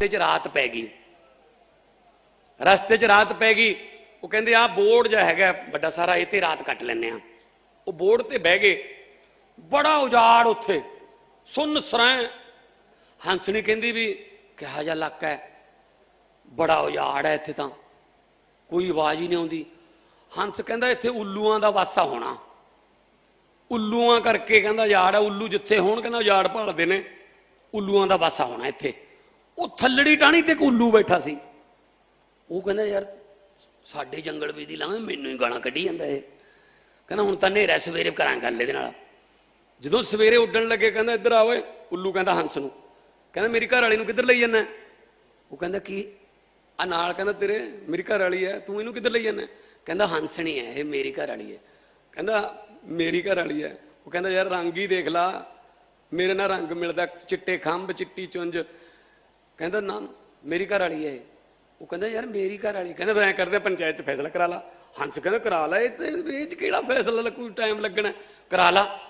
ਰਸਤੇ 'ਚ ਰਾਤ ਪੈ ਗਈ। ਰਸਤੇ 'ਚ ਰਾਤ ਪੈ ਗਈ। ਉਹ ਕਹਿੰਦੇ ਆ ਬੋਰਡ ਜਿਹਾ ਹੈਗਾ, ਵੱਡਾ ਸਾਰਾ, ਇਹ ਤੇ ਰਾਤ ਕੱਟ ਲੈਨੇ ਆ ਉਹ ਬੋਰਡ ਤੇ ਬਹਿ ਗਏ। ਬੜਾ ਉਜਾੜ ਉੱਥੇ। ਸੁੰਨ ਸਰਾਂ। ਹੰਸਣੀ ਕਹਿੰਦੀ ਵੀ, ਕਿਹਾ ਜਿਹਾ ਇਲਾਕਾ ਹੈ। ਬੜਾ ਉਜਾੜ ਹੈ ਇੱਥੇ ਤਾਂ। ਕੋਈ ਆਵਾਜ਼ ਹੀ ਨਹੀਂ ਆਉਂਦੀ। ਹੰਸ ਕਹਿੰਦਾ, ਇੱਥੇ ਉੱਲੂਆਂ ਦਾ ਵਾਸਾ ਹੋਣਾ। ਉੱਲੂਆਂ ਕਰਕੇ ਕਹਿੰਦਾ ਉਜਾੜ ਹੈ ਉੱਲੂ ਜਿੱਥੇ ਹੋਣ, ਕਹਿੰਦਾ ਉਜਾੜ ਭਾਲਦੇ ਨੇ। ਉੱਲੂਆਂ ਦਾ ਵਾਸਾ ਹੋਣਾ ਇੱਥੇ। ਉਹ ਥੱਲੜੀ ਟਾਣੀ ਤੇ ਇੱਕ ਉੱਲੂ ਬੈਠਾ ਸੀ। ਉਹ ਕਹਿੰਦਾ, ਯਾਰ, ਸਾਡੇ ਜੰਗਲ ਵੀ ਦੀ ਲੰਘ, ਮੈਨੂੰ ਹੀ ਗਾਲਾਂ ਕੱਢੀ ਜਾਂਦਾ ਇਹ। ਕਹਿੰਦਾ, ਹੁਣ ਤਾਂ ਨੇਰਾ ਸਵੇਰੇ ਕਰਾਂ ਗੱਲ ਇਹਦੇ ਨਾਲ। ਜਦੋਂ ਸਵੇਰੇ ਉੱਡਣ ਲੱਗੇ, ਕਹਿੰਦਾ, ਇੱਧਰ ਆ ਓਏ। ਉੱਲੂ ਕਹਿੰਦਾ, ਹੰਸ ਨੂੰ। ਕਹਿੰਦਾ, ਮੇਰੀ ਘਰ ਵਾਲੀ ਨੂੰ ਕਿੱਧਰ ਲਈ ਜਾਂਦਾ? ਉਹ ਕਹਿੰਦਾ, ਕੀ? ਆ ਨਾਲ ਕਹਿੰਦਾ, ਤੇਰੇ, ਮੇਰੀ ਘਰ ਵਾਲੀ ਹੈ, ਤੂੰ ਇਹਨੂੰ ਕਿੱਧਰ ਲਈ ਜਾਂਦਾ? ਕਹਿੰਦਾ, ਹੰਸ ਨਹੀਂ ਹੈ, ਇਹ ਮੇਰੀ ਘਰ ਵਾਲੀ ਹੈ। ਕਹਿੰਦਾ, ਮੇਰੀ ਘਰ ਵਾਲੀ ਹੈ। ਉਹ ਕਹਿੰਦਾ, ਯਾਰ, ਰੰਗ ਹੀ ਦੇਖ ਲਾ। ਮੇਰੇ ਨਾਲ ਰੰਗ ਮਿਲਦਾ, ਚਿੱਟੇ ਖੰਭ, ਚਿੱਟੀ ਚੁੰਝ। ਕਹਿੰਦਾ, ਨਾ, ਮੇਰੀ ਘਰ ਵਾਲੀ ਹੈ ਉਹ ਕਹਿੰਦਾ, ਯਾਰ, ਮੇਰੀ ਘਰ ਵਾਲੀ ਕਹਿੰਦਾ, ਫਿਰ ਐਂ ਕਰਦੇ, ਪੰਚਾਇਤ ਚ ਫੈਸਲਾ ਕਰਾ ਲਾ। ਹੰਸ ਕਹਿੰਦਾ, ਕਰਾ ਲਾ, ਇਹ ਤੇ ਇਹ ਚ ਕਿਹੜਾ ਫੈਸਲਾ ਕੋਈ ਟਾਈਮ ਲੱਗਣਾ? ਕਰਾ ਲਾ।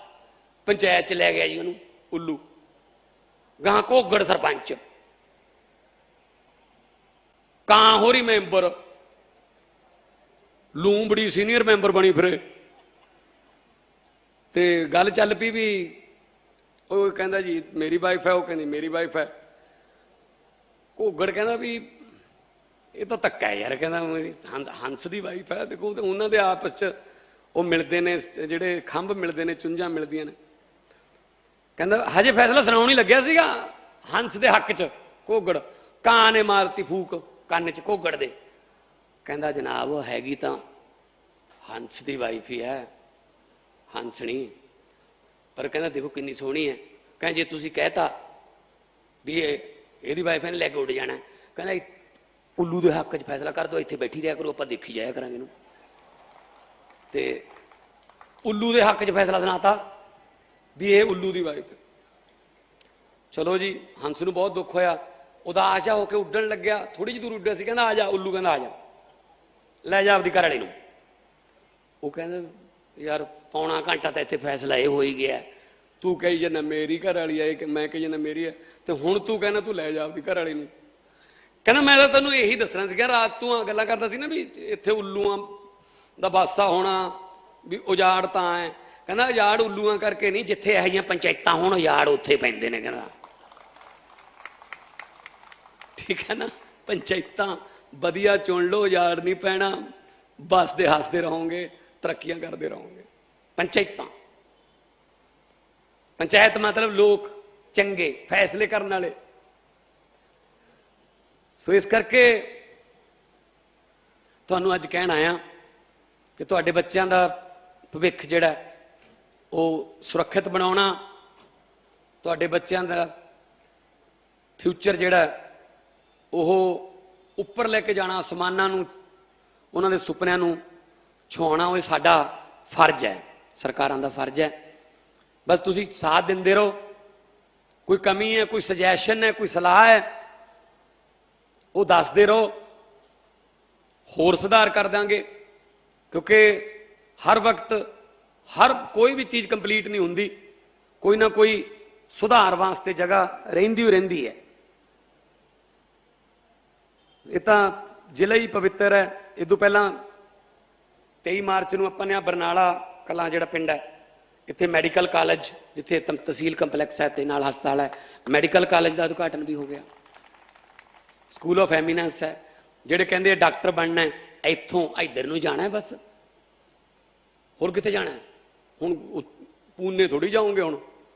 ਪੰਚਾਇਤ ਚ ਲੈ ਗਿਆ ਜੀ ਉਹਨੂੰ, ਉੱਲੂ। ਗਾਂ ਘੋਗੜ ਸਰਪੰਚ। ਕਾਂ ਹੋਰੀ ਮੈਂਬਰ। ਲੂੰਬੜੀ ਸੀਨੀਅਰ ਮੈਂਬਰ ਬਣੀ ਫਿਰੇ। ਤੇ ਗੱਲ ਚੱਲ ਪਈ ਵੀ ਉਹ ਕਹਿੰਦਾ ਜੀ, ਮੇਰੀ ਵਾਈਫ ਹੈ, ਉਹ ਕਹਿੰਦੀ, ਮੇਰੀ ਵਾਈਫ ਹੈ। ਘੋਗੜ ਕਹਿੰਦਾ ਵੀ ਇਹ ਤਾਂ ਧੱਕਾ ਯਾਰ, ਕਹਿੰਦਾ ਹੰਸ- ਹੰਸ ਦੀ ਵਾਈਫ ਹੈ, ਦੇਖੋ ਤੇ ਉਹਨਾਂ ਦੇ ਆਪਸ ਚ ਉਹ ਮਿਲਦੇ ਨੇ, ਜਿਹੜੇ ਖੰਭ ਮਿਲਦੇ ਨੇ, ਚੁੰਝਾਂ ਮਿਲਦੀਆਂ ਨੇ। ਕਹਿੰਦਾ ਹਜੇ ਫੈਸਲਾ ਸੁਣਾਉਣ ਹੀ ਲੱਗਿਆ ਸੀਗਾ, ਹੰਸ ਦੇ ਹੱਕ ਚ, ਘੋਗੜ। ਕਾਂ ਨੇ ਮਾਰਤੀ ਫੂਕ, ਕੰਨ ਚ ਘੋਗੜ ਦੇ। ਕਹਿੰਦਾ ਜਨਾਬ, ਉਹ ਹੈਗੀ ਤਾਂ ਹੰਸ ਦੀ ਵਾਈਫ ਹੀ ਹੈ ਹੰਸਣੀ ਪਰ ਕਹਿੰਦਾ ਦੇਖੋ ਕਿੰਨੀ ਸੋਹਣੀ ਹੈ। ਕਹਿੰਦਾ ਜੇ ਤੁਸੀਂ ਕਹਿਤਾ ਵੀ ਇਹ ਇਹਦੀ ਵਾਈਫ ਨੇ ਲੈ ਕੇ ਉੱਡ ਜਾਣਾ। ਕਹਿੰਦਾ ਉੱਲੂ ਦੇ ਹੱਕ 'ਚ ਫੈਸਲਾ ਕਰ ਦੋ, ਇੱਥੇ ਬੈਠੀ ਰਿਹਾ ਕਰੋ, ਆਪਾਂ ਦੇਖੀ ਜਾਇਆ ਕਰਾਂਗੇ ਇਹਨੂੰ। ਤੇ ਉੱਲੂ ਦੇ ਹੱਕ 'ਚ ਫੈਸਲਾ ਸੁਣਾਤਾ ਵੀ ਇਹ ਉੱਲੂ ਦੀ ਵਾਈਫ ਚਲੋ ਜੀ, ਹੰਸ ਨੂੰ ਬਹੁਤ ਦੁੱਖ ਹੋਇਆ। ਉਦਾਸ ਜਿਹਾ ਹੋ ਕੇ ਉੱਡਣ ਲੱਗਿਆ ਥੋੜੀ ਜਿਹੀ ਦੂਰ ਉੱਡਿਆ ਸੀ, ਕਹਿੰਦਾ ਆ ਜਾ, ਉੱਲੂ ਕਹਿੰਦਾ ਆ ਜਾ। ਲੈ ਜਾ ਆਪਦੀ ਘਰ ਵਾਲੀ ਨੂੰ। ਉਹ ਕਹਿੰਦਾ, ਯਾਰ, ਪੌਣਾ ਘੰਟਾ ਤਾਂ ਇੱਥੇ ਫੈਸਲਾ ਇਹ ਹੋ ਹੀ ਗਿਆ ਤੂੰ ਕਹੀ ਜਨਾ ਮੇਰੀ ਘਰ ਵਾਲੀ ਹੈ ਕਿ, ਮੈਂ ਕਹੀ ਜਨਾ ਮੇਰੀ ਹੈ ਤੇ ਹੁਣ ਤੂੰ ਕਹਿੰਦਾ, ਤੂੰ ਲੈ ਜਾ ਆਪਦੀ ਘਰ ਵਾਲੀ ਨੂੰ। ਕਹਿੰਦਾ, ਮੈਂ ਤਾਂ ਤੈਨੂੰ ਇਹੀ ਦੱਸਣਾ ਸੀਗਾ ਰਾਤ ਤੂੰ ਆ ਗੱਲਾਂ ਕਰਦਾ ਸੀ ਨਾ ਵੀ ਇੱਥੇ ਉੱਲੂਆਂ ਦਾ ਬਾਸਾ ਹੋਣਾ, ਵੀ ਉਜਾੜ ਤਾਂ ਹੈ ਕਹਿੰਦਾ, ਉਜਾੜ ਉੱਲੂਆਂ ਕਰਕੇ ਨਹੀਂ, ਜਿੱਥੇ ਇਹੋ ਜਿਹੀਆਂ ਪੰਚਾਇਤਾਂ ਹੋਣ, ਉਜਾੜ ਉੱਥੇ ਪੈਂਦੇ ਨੇ, ਕਹਿੰਦਾ। ਠੀਕ ਹੈ ਨਾ? ਪੰਚਾਇਤਾਂ, ਵਧੀਆ ਚੁਣ ਲਓ, ਉਜਾੜ ਨਹੀਂ ਪੈਣਾ। ਬਸਦੇ, ਹੱਸਦੇ ਰਹੋਗੇ, ਤਰੱਕੀਆਂ ਕਰਦੇ ਰਹੋਗੇ। ਪੰਚਾਇਤਾਂ। ਪੰਚਾਇਤ ਮਤਲਬ ਲੋਕ ਚੰਗੇ, ਫੈਸਲੇ ਕਰਨ ਵਾਲੇ। ਸੋ ਇਸ ਕਰਕੇ ਤੁਹਾਨੂੰ ਅੱਜ ਕਹਿਣ ਆਇਆ ਕਿ ਤੁਹਾਡੇ ਬੱਚਿਆਂ ਦਾ ਭਵਿੱਖ ਜਿਹੜਾ ਉਹ ਸੁਰੱਖਿਅਤ ਬਣਾਉਣਾ, ਤੁਹਾਡੇ ਬੱਚਿਆਂ ਦਾ ਫਿਊਚਰ ਜਿਹੜਾ ਉਹ ਉੱਪਰ ਲੈ ਕੇ ਜਾਣਾ, ਅਸਮਾਨਾਂ ਨੂੰ, ਉਹਨਾਂ ਦੇ ਸੁਪਨਿਆਂ ਨੂੰ ਛੁਆਉਣਾ ਉਹ ਸਾਡਾ ਫਰਜ਼ ਹੈ, ਸਰਕਾਰਾਂ ਦਾ ਫਰਜ਼ ਹੈ। ਬਸ ਤੁਸੀਂ ਸਾਥ ਦਿੰਦੇ ਰਹੋ। ਕੋਈ ਕਮੀ ਹੈ, ਕੋਈ ਸੁਜੈਸ਼ਨ ਹੈ, ਕੋਈ ਸਲਾਹ ਹੈ, ਉਹ ਦੱਸਦੇ ਰਹੋ। ਹੋਰ ਸੁਧਾਰ ਕਰ ਦਾਂਗੇ, ਕਿਉਂਕਿ ਹਰ ਵਕਤ ਹਰ ਕੋਈ ਵੀ ਚੀਜ਼ ਕੰਪਲੀਟ ਨਹੀਂ ਹੁੰਦੀ। ਕੋਈ ਨਾ ਕੋਈ ਸੁਧਾਰ ਵਾਸਤੇ ਜਗ੍ਹਾ ਰਹਿੰਦੀ ਹੋ ਰਹਿੰਦੀ ਹੈ। ਇਹ ਤਾਂ ਜ਼ਿਲ੍ਹਾ ਹੀ ਪਵਿੱਤਰ ਹੈ। ਇਹ ਤੋਂ ਪਹਿਲਾਂ 23 ਮਾਰਚ ਨੂੰ ਆਪਾਂ ਨੇ ਆ ਬਰਨਾਲਾ ਕਲਾਂ ਜਿਹੜਾ ਪਿੰਡ ਹੈ ਇੱਥੇ ਮੈਡੀਕਲ ਕਾਲਜ, ਜਿੱਥੇ ਤ- ਤਹਿਸੀਲ ਕੰਪਲੈਕਸ ਹੈ ਤੇ ਨਾਲ ਹਸਪਤਾਲ ਹੈ, ਮੈਡੀਕਲ ਕਾਲਜ ਦਾ ਉਦਘਾਟਨ ਵੀ ਹੋ ਗਿਆ। ਸਕੂਲ ਆਫ ਐਮੀਨੈਂਸ ਹੈ, ਜਿਹੜੇ ਕਹਿੰਦੇ ਡਾਕਟਰ ਬਣਨਾ ਹੈ, ਇੱਥੋਂ ਇੱਧਰ ਨੂੰ ਜਾਣਾ ਹੈ ਬਸ। ਹੋਰ ਕਿੱਥੇ ਜਾਣਾ ਹੈ? ਹੁਣ ਪੂਨੇ ਥੋੜੀ ਜਾਓਗੇ ਹੁਣ।